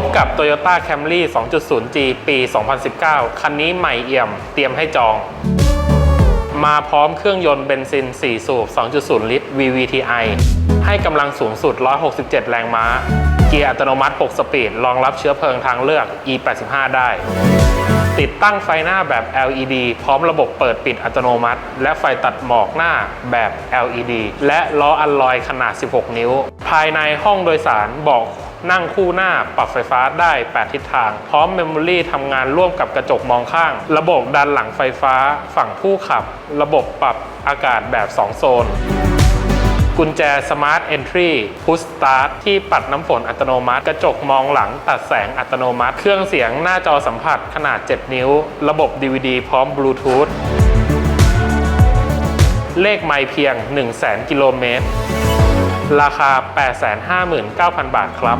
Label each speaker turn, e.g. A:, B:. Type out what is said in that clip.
A: พบกับ Toyota Camry 2.0G ปี 2019 คันนี้ใหม่เอี่ยม เตรียมให้จอง มาพร้อมเครื่องยนต์เบนซิน 4 สูบ 2.0 ลิตร VVTi ให้กำลังสูงสุด 167 แรงม้า เกียร์อัตโนมัติ 6 สปีด รองรับเชื้อเพลิงทางเลือก E85 ได้ ติดตั้งไฟหน้าแบบ LED พร้อมระบบเปิดปิดอัตโนมัติ และไฟตัดหมอกหน้าแบบ LED และล้ออัลลอยขนาด 16 นิ้ว ภายในห้องโดยสารบอก นั่งคู่หน้าปรับไฟฟ้าได้ 8 ทิศทาง พร้อมเมมโมรี่ทำงานร่วมกับกระจกมองข้าง ระบบดันหลังไฟฟ้าฝั่งผู้ขับ ระบบปรับอากาศแบบ 2 โซน กุญแจ Smart Entry Push Start ที่ปัดน้ำฝนอัตโนมัติ กระจกมองหลังตัดแสงอัตโนมัติ เครื่องเสียงหน้าจอสัมผัสขนาด 7 นิ้ว ระบบ DVD พร้อมบลูทูธเลขไม่เพียง 1 0 0 0 0 0 กิโลเมตร ราคา 859,000 บาทครับ